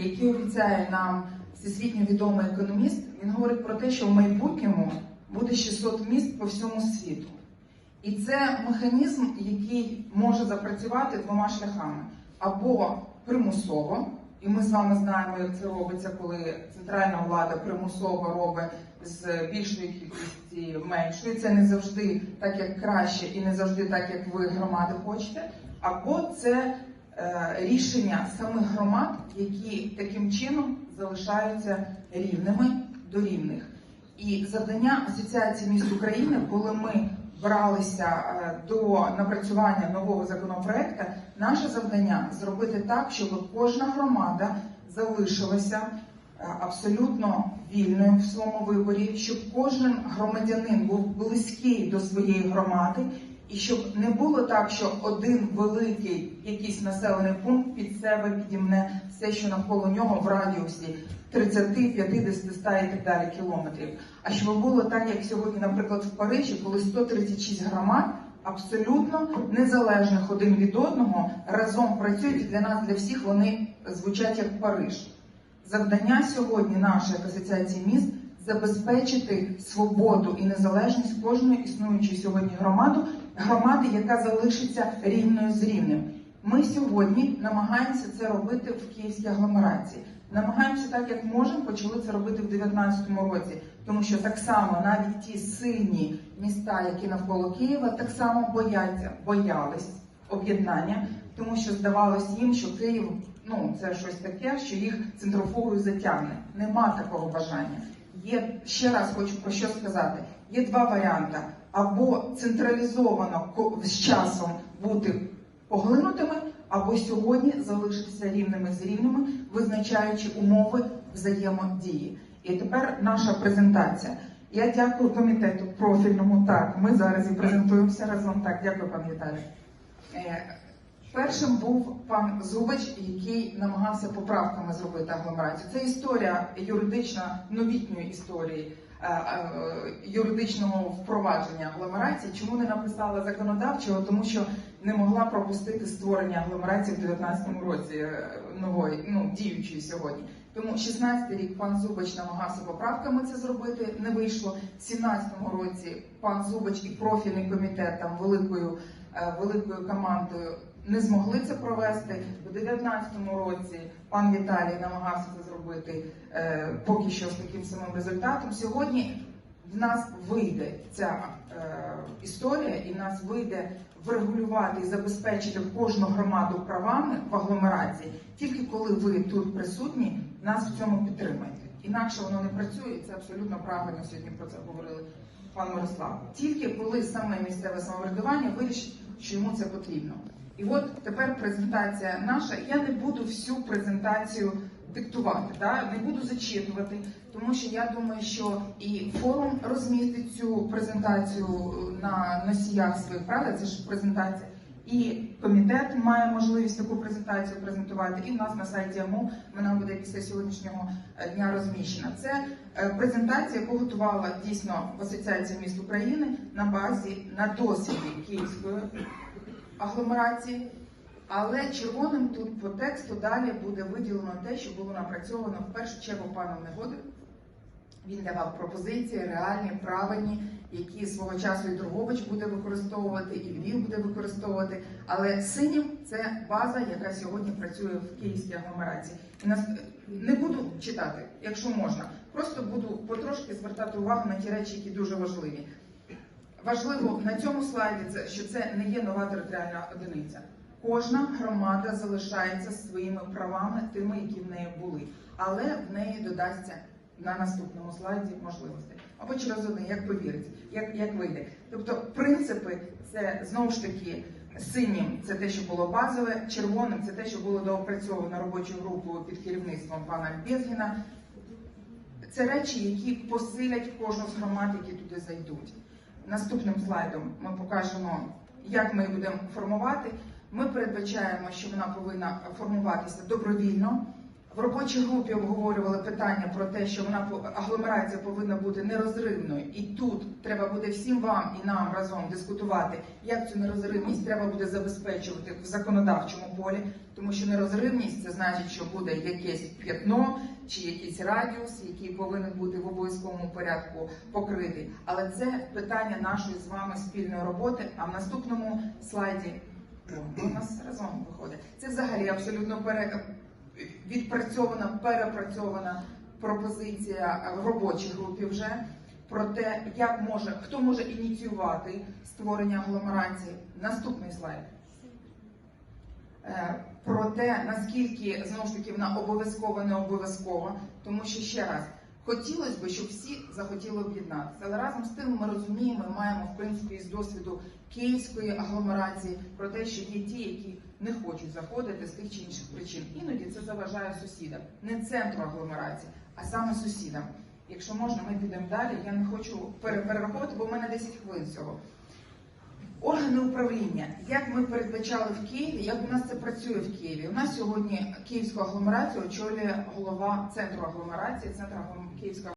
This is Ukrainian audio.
які обіцяє нам всесвітньо відомий економіст, він говорить про те, що в майбутньому буде 600 міст по всьому світу. І це механізм, який може запрацювати двома шляхами: або примусово, і ми з вами знаємо, як це робиться, коли центральна влада примусово робить з більшої кількості меншої. Це не завжди так, як краще, і не завжди так, як ви громади хочете. Або це рішення самих громад, які таким чином залишаються рівними до рівних. І завдання Асоціації міст України, коли ми бралися е, до напрацювання нового законопроекту, наше завдання зробити так, щоб кожна громада залишилася е, абсолютно вільною в своєму виборі, щоб кожен громадянин був близький до своєї громади, і щоб не було так, що один великий якийсь населений пункт під себе підімне все, що навколо нього в радіусі 30, 50, 100 і так далі кілометрів. А щоб було так, як сьогодні, наприклад, в Парижі, коли 136 громад абсолютно незалежних один від одного разом працюють і для нас, для всіх вони звучать як Париж. Завдання сьогодні нашої асоціації міст забезпечити свободу і незалежність кожної існуючої сьогодні громади, громади, яка залишиться рівною з рівнем. Ми сьогодні намагаємося це робити в Київській агломерації. Намагаємося так, як можемо, почали це робити в 2019 році, тому що так само навіть ті сильні міста, які навколо Києва, так само бояться, боялись об'єднання, тому що здавалось їм, що Київ ну це щось таке, що їх центрофугою затягне. Нема такого бажання. Є ще раз хочу про що сказати: є два варіанти: або централізовано з часом бути поглинутими, або сьогодні залишитися рівними з рівними, визначаючи умови взаємодії. І тепер наша презентація. Я дякую комітету профільному. Так, ми зараз і презентуємося разом. Так, дякую, пан Віталій. Першим був пан Зубач, який намагався поправками зробити агломерацію. Це історія юридична, новітньої історії е, е, юридичного впровадження агломерації. Чому не написала законодавчого? Тому що не могла пропустити створення агломерації в 2019 році е, нової, ну діючої сьогодні. Тому 16-й рік пан Зубач намагався поправками це зробити, не вийшло. В 17 році пан Зубач і профільний комітет там великою великою командою не змогли це провести. У 2019 році пан Віталій намагався це зробити е, поки що з таким самим результатом. Сьогодні в нас вийде ця е, історія, і в нас вийде врегулювати і забезпечити кожну громаду правами в агломерації, тільки коли ви тут присутні, нас в цьому підтримаєте. Інакше воно не працює, і це абсолютно правильно сьогодні про це говорили пан Мирослав. Тільки коли саме місцеве самоврядування вирішить, що йому це потрібно. І от тепер презентація наша. Я не буду всю презентацію диктувати, да? не буду зачитувати, тому що я думаю, що і форум розмістить цю презентацію на носіях своїх правда, це ж презентація. І комітет має можливість таку презентацію презентувати. І в нас на сайті АМУ вона буде після сьогоднішнього е, дня розміщена. Це е, презентація, яку готувала дійсно в Асоціації міст України на базі на досвіді Київської агломерації. Але червоним тут по тексту далі буде виділено те, що було напрацьовано в першу чергу паном Негоди. Він давав пропозиції, реальні, правильні, які свого часу і Торгович буде використовувати, і Львів буде використовувати. Але синім це база, яка сьогодні працює в київській агломерації. І нас не буду читати, якщо можна. Просто буду потрошки звертати увагу на ті речі, які дуже важливі. Важливо на цьому слайді, що це не є нова територіальна одиниця. Кожна громада залишається своїми правами, тими, які в неї були, але в неї додасться на наступному слайді можливості. Або через один, як повірить, як, як вийде. Тобто, принципи це знову ж таки синім це те, що було базове, червоним це те, що було доопрацьовано робочою групою під керівництвом пана Безгіна. Це речі, які посилять кожну з громад, які туди зайдуть. Наступним слайдом ми покажемо, як ми її будемо формувати. Ми передбачаємо, що вона повинна формуватися добровільно, В робочій групі обговорювали питання про те, що вона агломерація повинна бути нерозривною, і тут треба буде всім вам і нам разом дискутувати, як цю нерозривність треба буде забезпечувати в законодавчому полі, тому що нерозривність це значить, що буде якесь п'ятно чи якийсь радіус, який повинен бути в обов'язковому порядку покритий. Але це питання нашої з вами спільної роботи. А в наступному слайді у нас разом виходить. Це взагалі абсолютно пере відпрацьована, перепрацьована пропозиція в робочій групі вже про те, як може хто може ініціювати створення агломерації. Наступний слайд. Е, Про те, наскільки знову ж таки вона обов'язково не обов'язкова, тому що ще раз хотілося б, щоб всі захотіли об'єднатися. Але разом з тим ми розуміємо, ми маємо в принципі із досвіду київської агломерації про те, що є ті, які не хочуть заходити з тих чи інших причин. Іноді це заважає сусідам, не центру агломерації, а саме сусідам. Якщо можна, ми підемо далі. Я не хочу пере- перераховувати, бо в мене 10 хвилин всього. Органи управління, як ми передбачали в Києві, як у нас це працює в Києві? У нас сьогодні Київську агломерацію очолює голова центру агломерації, центру Київської